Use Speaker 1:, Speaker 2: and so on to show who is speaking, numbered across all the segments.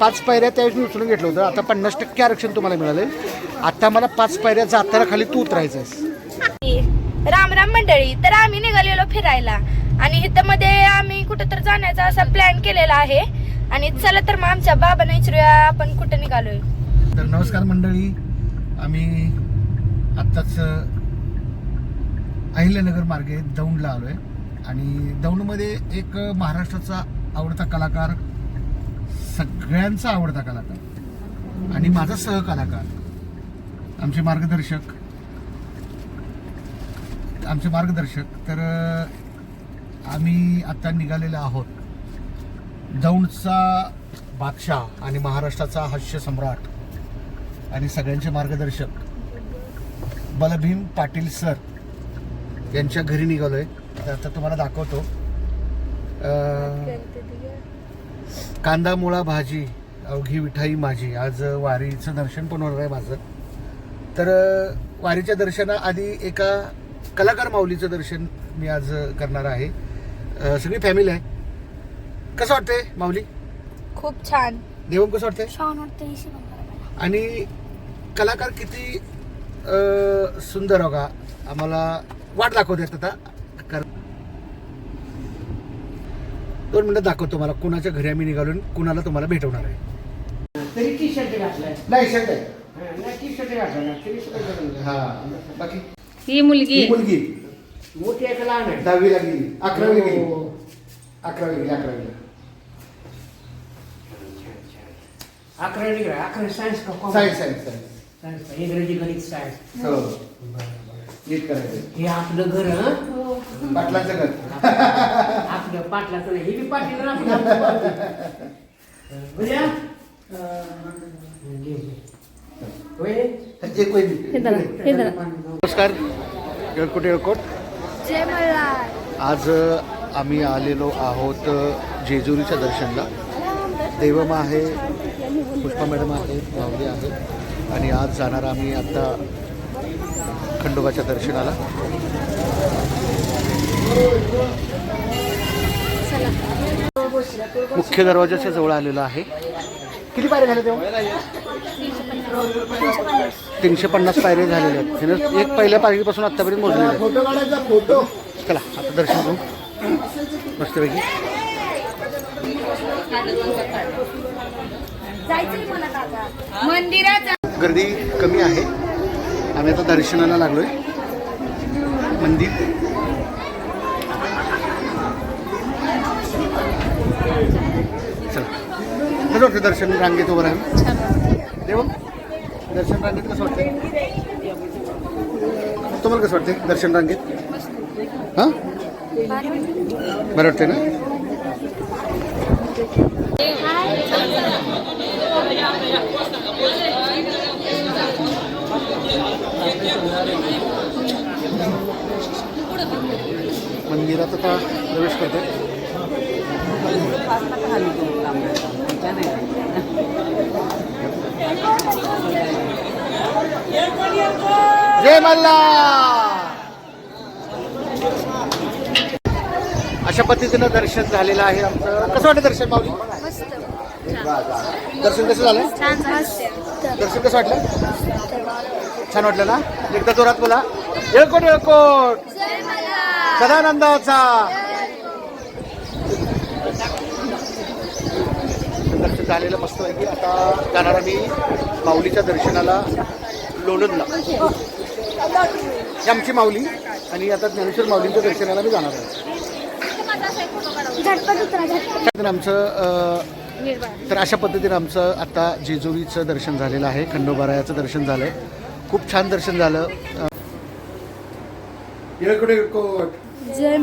Speaker 1: पाच पायऱ्या त्यावेळेस मी उचलून घेतलं होतं. आता पन्नास टक्के आरक्षण तुम्हाला मिळाले आता मला पाच पायऱ्या जाताना खाली तू उतरायचं आहेस
Speaker 2: राम राम मंडळी तर आम्ही निघालेलो फिरायला. आणि इथं मध्ये आम्ही कुठं तर जाण्याचा असा प्लॅन केलेला आहे. आणि चला तर मग आमच्या बाबांना विचारूया आपण कुठं निघालोय?
Speaker 1: तर नमस्कार मंडळी. आम्ही आत्ताच अहिल्यानगर मार्गे दौंडला आलो आहे आणि दौंडमध्ये एक महाराष्ट्राचा आवडता कलाकार सगळ्यांचा आवडता कलाकार. आणि माझा सहकलाकार. आमचे मार्गदर्शक. आमचे मार्गदर्शक. तर आम्ही आता निघालेलो आहोत. दौंडचा बादशाह आणि महाराष्ट्राचा हास्य सम्राट आणि सगळ्यांचे मार्गदर्शक. बलभीम पाटील सर यांच्या घरी निघालो आहे तर आता तुम्हाला दाखवतो. कांदा मुळा भाजी अवघी विठाई माझी. आज वारीचं दर्शन पण होणार आहे माझं. तर वारीच्या दर्शनाआधी एका कलाकार माऊलीचं दर्शन मी आज करणार आहे. सगळी फॅमिली आहे. कसं वाटतंय माऊली?
Speaker 2: खूप छान.
Speaker 1: देवम कसं वाटतंय?
Speaker 2: छान वाटतं
Speaker 1: आणि कलाकार किती अ, सुंदर हो का आम्हाला वाट दाखवतात आता. कर- दोन मिनिटं दाखवतो मला कुणाच्या घरी आम्ही निघालो कुणाला तुम्हाला भेटवणार आहे.
Speaker 3: तरी टी शर्ट घातलाय.
Speaker 1: नाही शर्ट आहे.
Speaker 3: हा, नाही टी शर्ट घातला तरी सुद्धा.
Speaker 1: हा. बाकी?
Speaker 4: ही मुलगी.
Speaker 1: ही मुलगी.
Speaker 3: मोठी आहे का लहान आहे?
Speaker 1: दहावीला गेली अकरावी गेली
Speaker 3: हो.
Speaker 1: अकरावी गेली अकरावीला
Speaker 3: अकरावी गेला अकरावी सायन्स का
Speaker 1: सायन्स सायन्स सायन्स
Speaker 3: सायन्स? इंग्रजी गणित सायन्स
Speaker 1: हो.
Speaker 3: बरं.
Speaker 1: नीट करायचं
Speaker 3: हे आपलं घर हं?
Speaker 1: पाटलांचं घर
Speaker 3: आपलं पाटलाचं नाही हे बी पाटील ना आपलं आमचं पाटील. बघूया? घे, घे. होय?
Speaker 1: एक वहिनी.
Speaker 4: हे धरा, हे धरा.
Speaker 1: नमस्कार येळकोट येळकोट
Speaker 2: जय मल्हार
Speaker 1: आज अ, आम्ही आलेलो आहोत अ, जेजुरीच्या दर्शनला देवमा आहे पुष्पा मॅडम आहे माऊली आहे आणि आज जाणार आम्ही आता खंडोबाच्या दर्शनाला. मुख्य दरवाजाच्या जवळ आलेलो आहे. किती पायऱ्या झाल्या तेव्हा? तीनशे पन्नास पायऱ्या झालेल्या आहेत. त्यानं एक पहिल्या पायरीपासून आत्तापर्यंत मोजलेल्या फोटो फोटो. चला आता दर्शन घेऊ. मस्तपैकी.
Speaker 2: मंदिराचा
Speaker 1: गर्दी कमी आहे. आम्ही आता दर्शनाला लागलोय. मंदिर. चला. कसं वाटतं दर्शन रांगेत उभं राहून. देव, दर्शन रांगेत कसं तुम्हाला कसं वाटतंय दर्शन रांगेत? हाँ? बरं ना? मंदिरात आता प्रवेश करते जय मल्हार अशा पद्धतीनं दर्शन झालेलं आहे आमचं. कसं वाटतं दर्शन माऊली? दर्शन कसं झालं? दर्शन कसं वाटलं? छान वाटलं ना? एकदा जोरात बोला. येळकोट येळकोट! सदानंदाचा. दर्शन झालेलं मस्त की आता जाणार आम्ही माऊलीच्या दर्शनाला लोणंदला. ही आमची माऊली आणि आता ज्ञानेश्वर माऊलीच्या दर्शनाला मी जाणार आहे आमचं तर अशा पद्धतीने आमचं आता जेजुरीचं दर्शन झालेलं आहे. खंडोबारायाचं दर्शन झालंय. खूप छान दर्शन झालं. येळकोट येळकोट.
Speaker 2: जय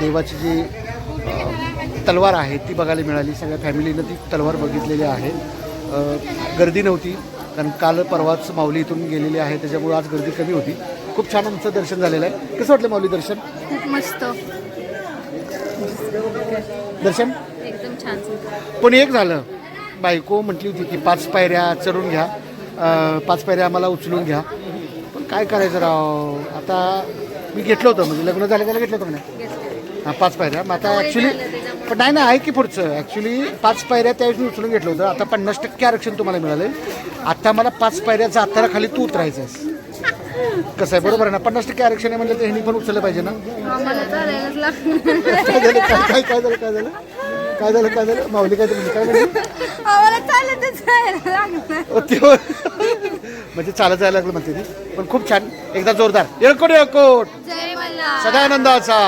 Speaker 1: देवाची जी तलवार आहे ती बघायला मिळाली. सगळ्या फॅमिलीनं ती तलवार बघितलेली आहे. गर्दी नव्हती कारण काल परवाच माऊली इथून गेलेली आहे त्याच्यामुळे आज गर्दी कमी होती. खूप छान आमचं दर्शन झालेलं आहे. कसं वाटलं माऊली दर्शन?
Speaker 4: खूप मस्त.
Speaker 1: दर्शन?
Speaker 4: एकदम छान.
Speaker 1: पण एक झालं. बायको म्हटली होती की पाच पायऱ्या चढून घ्या. पाच पायऱ्या आम्हाला उचलून घ्या. पण काय करायचं राव? आता मी घेतलं होतं म्हणजे लग्न झालं त्याला घेतलं होतं म्हणे. हां पाच पायऱ्या. मग आता ॲक्च्युली पण नाही ना आहे की पुढचं. ॲक्च्युली पाच पायऱ्या त्यावेळेस मी उचलून घेतलं होतं. आता पन्नास टक्के आरक्षण तुम्हाला मिळाले आता मला पाच पायऱ्या जाताना खाली तू उतरायचंस कसं आहे बरोबर आहे ना? पन्नास टक्के आरक्षण आहे म्हणजे ते ह्यांनी पण उचललं पाहिजे ना? काय झालं? काय काय काय झालं? काय झालं? काय झालं? काय झालं? माऊली काय म्हणजे काय म्हणली?
Speaker 4: आम्हाला चालतच जायला लागतं
Speaker 1: ओ, ते. म्हणजे चालत जायला लागलं म्हणते ती. पण खूप छान. एकदा जोरदार. येळकोट येळकोट
Speaker 4: जय मल्हार.
Speaker 1: सदानंदाचा.